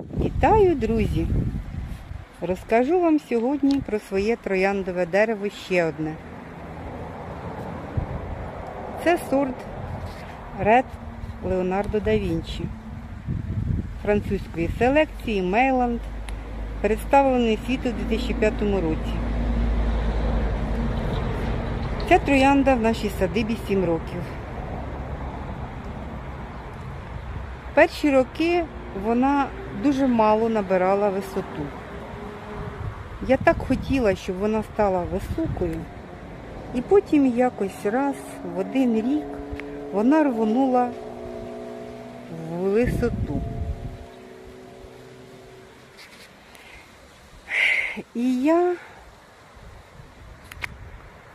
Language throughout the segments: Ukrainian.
Вітаю, друзі! Розкажу вам сьогодні про своє трояндове дерево ще одне. Це сорт Red Leonardo da Vinci французької селекції Мейланд, представлений світу у 2005 році. Ця троянда в нашій садибі 7 років. Перші роки вона дуже мало набирала висоту. Я так хотіла, щоб вона стала високою, і потім якось раз в один рік вона рвонула в висоту. І я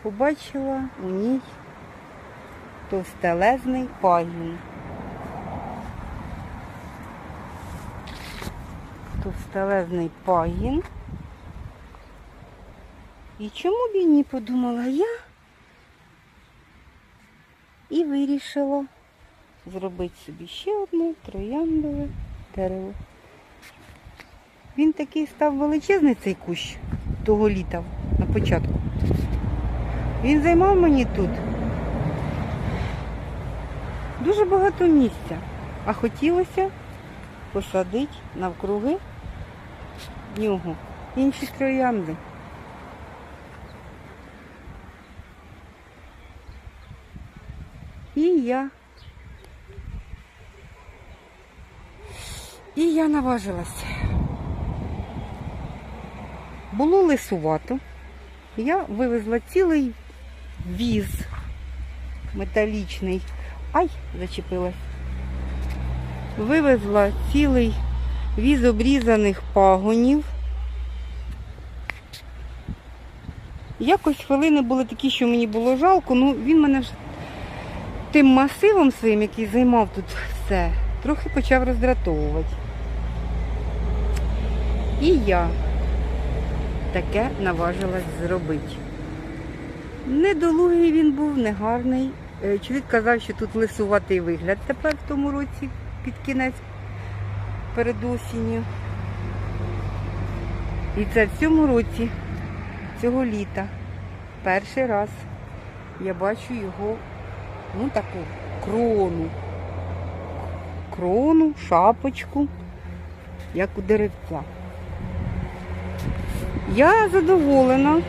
побачила у ній товстелезний пагін. Товстелезний пагін. І чому б і ні подумала я і вирішила зробити собі ще одне трояндове дерево. Він такий став величезний цей кущ того літа на початку. Він займав мені тут дуже багато місця, а хотілося посадити навкруги нього інші троянди. І я. І я наважилася. Було лисувато. Я вивезла цілий віз металічний. Ай, зачепилась. Вивезла цілий віз обрізаних пагонів. Якось хвилини були такі, що мені було жалко, ну він мене ж тим масивом своїм, який займав тут все, трохи почав роздратовувати. І я таке наважилась зробити. Недолугий він був, негарний. Е, Чоловік казав, що тут лисуватий вигляд тепер в тому році під кінець перед осінню. І це в цьому році, цього літа, перший раз я бачу його, ну таку крону. Крону, шапочку, як у деревця. Я задоволена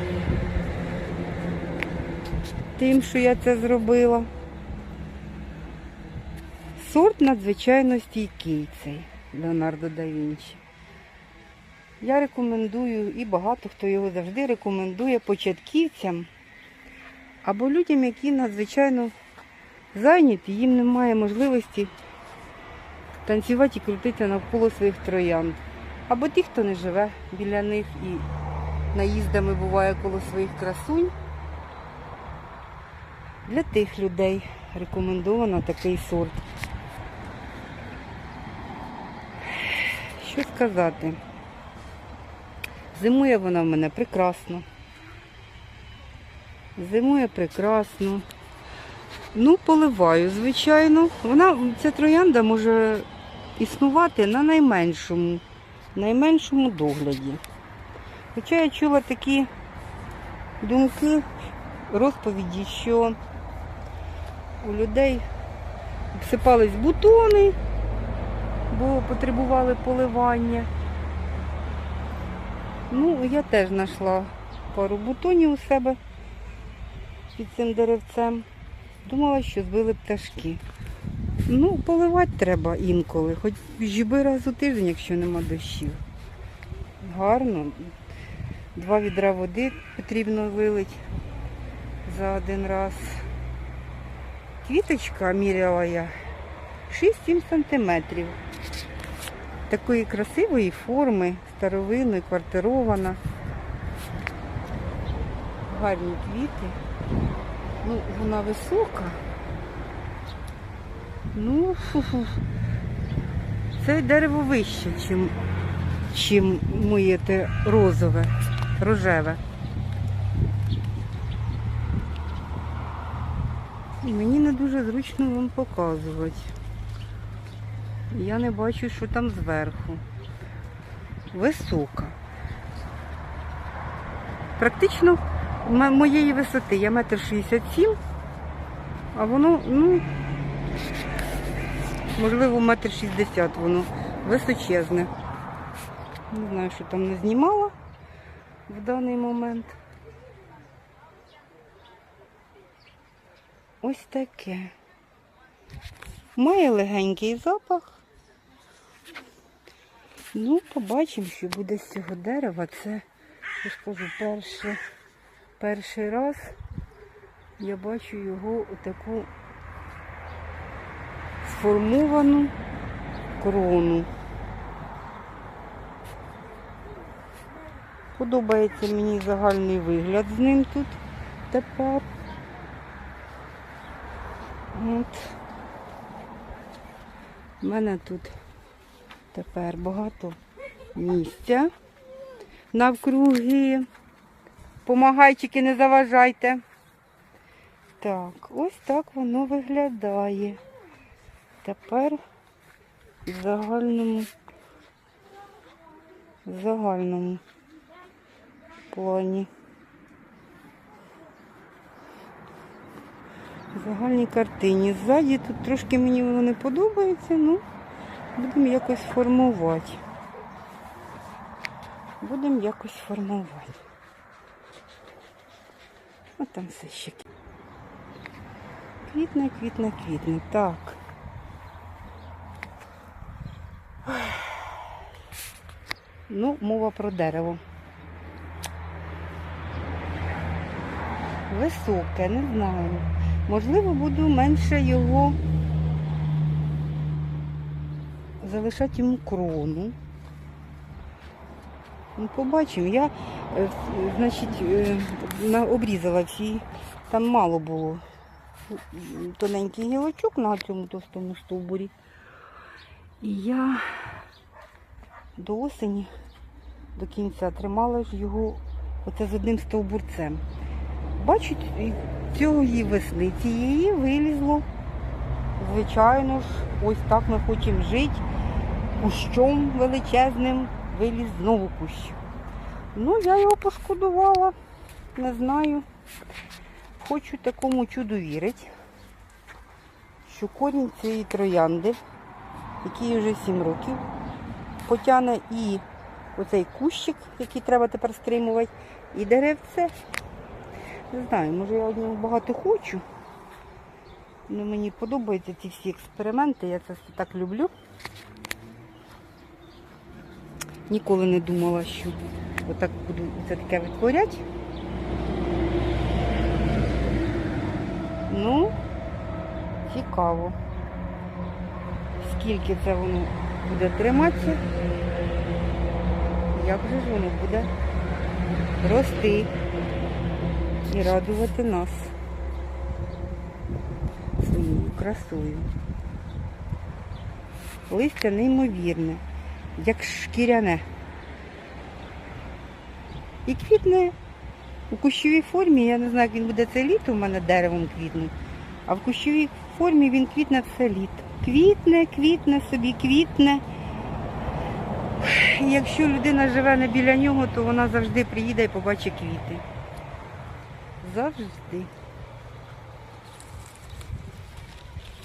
тим, що я це зробила. Сорт надзвичайно стійкий цей Леонардо да Вінчі. Я рекомендую, і багато хто його завжди рекомендує початківцям або людям, які надзвичайно зайняті, їм немає можливості танцювати і крутитися навколо своїх троянд. Або ті, хто не живе біля них і наїздами буває коло своїх красунь. Для тих людей рекомендовано такий сорт. Що сказати? Зимує вона в мене прекрасно. Зимує прекрасно. Ну, поливаю, звичайно. Вона, ця троянда може існувати на найменшому, найменшому догляді. Хоча я чула такі думки, розповіді, що у людей обсипались бутони, бо потребували поливання. Ну, я теж знайшла пару бутонів у себе під цим деревцем. Думала, що збили пташки. Ну, поливати треба інколи, хоч жіби раз у тиждень, якщо нема дощів. Гарно. Два відра води потрібно вилити за один раз. Квіточка міряла я 6-7 сантиметрів. Такої красивої форми, старовинної, квартирована. Гарні квіти. Ну, вона висока. Ну, фу-фу. Це дерево вище, чим, чим моє те розове, рожеве. І мені не дуже зручно вам показувати. Я не бачу, що там зверху. висока. Практично моєї висоти. Я метр шістдесят сім, а воно, ну, можливо, метр шістдесят воно височезне. Не знаю, що там не знімала в даний момент. Ось таке. Має легенький запах. Ну, побачимо, що буде з цього дерева. Це, я ж кажу, перший, перший раз я бачу його у таку сформовану крону. Подобається мені загальний вигляд з ним тут тепер. От. У мене тут тепер багато місця навкруги. Помагайчики, не заважайте. Так, ось так воно виглядає. Тепер в загальному, в загальному плані. В загальній картині. Ззаді тут трошки мені воно не подобається, ну будемо якось формувати. Будемо якось формувати. Ось там все ще. Квітне, квітне, квітне. Так. Ну, мова про дерево. Високе, не знаю. Можливо, буду менше його залишати йому крону. Ну, побачимо. Я, е, значить, е, обрізала всі, там мало було тоненький гілочок на цьому товстому стовбурі. І я до осені, до кінця тримала його оце з одним стовбурцем. Бачу, цієї весни цієї вилізло. Звичайно ж, ось так ми хочемо жити. Кущом величезним виліз знову кущ. Ну, я його пошкодувала, не знаю. Хочу такому чуду вірити, що корінь цієї троянди, який вже 7 років, потягне і оцей кущик, який треба тепер стримувати, і деревце. Не знаю, може я одного багато хочу. Ну, мені подобаються ці всі експерименти, я це все так люблю. Ніколи не думала, що отак буду це таке витворяти. Ну, цікаво. Скільки це воно буде триматися, як же ж воно буде рости і радувати нас своєю красою. Листя неймовірне, як шкіряне. І квітне у кущовій формі, я не знаю, як він буде це літо у мене деревом квітнуть, а в кущовій формі він квітне все літо. Квітне, квітне собі, квітне. І якщо людина живе не біля нього, то вона завжди приїде і побачить квіти. Завжди.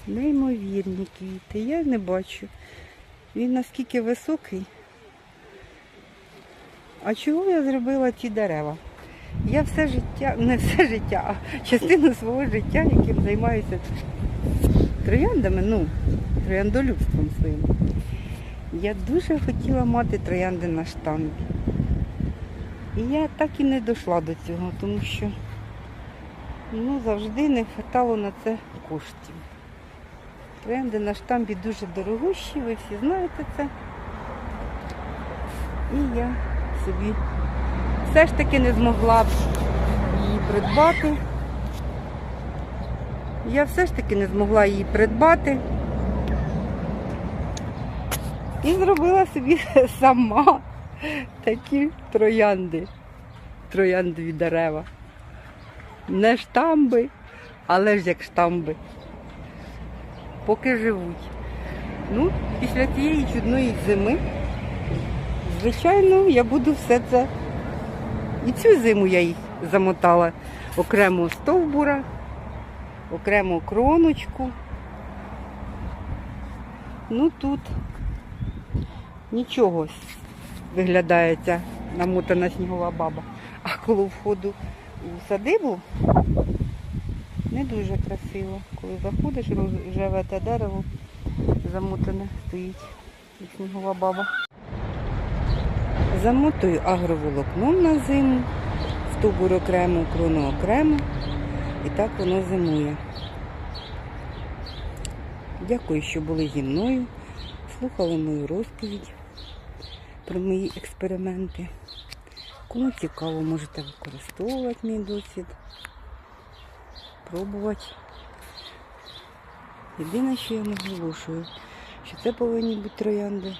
Неймовірні квіти. Я не бачу. Він наскільки високий. А чого я зробила ті дерева? Я все життя, не все життя, а частину свого життя, яким займаюся трояндами, ну, трояндолюбством своїм. Я дуже хотіла мати троянди на штамбі. І я так і не дійшла до цього, тому що ну, завжди не вистачало на це коштів. Троянди на штамбі дуже дорогущі, ви всі знаєте це. І я собі все ж таки не змогла б її придбати. Я все ж таки не змогла її придбати. І зробила собі сама такі троянди, трояндові дерева. Не штамби, але ж як штамби. Поки живуть. Ну, після цієї чудної зими звичайно, я буду все це. І цю зиму я їх замотала окремо стовбура, окремо кроночку. Ну тут нічого виглядає ця намотана снігова баба. А коло входу у садибу не дуже красиво. Коли заходиш, рожеве те дерево замотане стоїть, як снігова баба. Замотую агроволокном на зиму, стовбур окремо, крону окремо. І так воно зимує. Дякую, що були зі мною, слухали мою розповідь про мої експерименти. Кому цікаво, можете використовувати мій досвід, пробувати. Єдине, що я наголошую, що це повинні бути троянди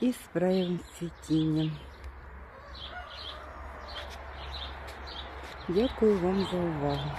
із спреєвим цвітінням. Дякую вам за увагу.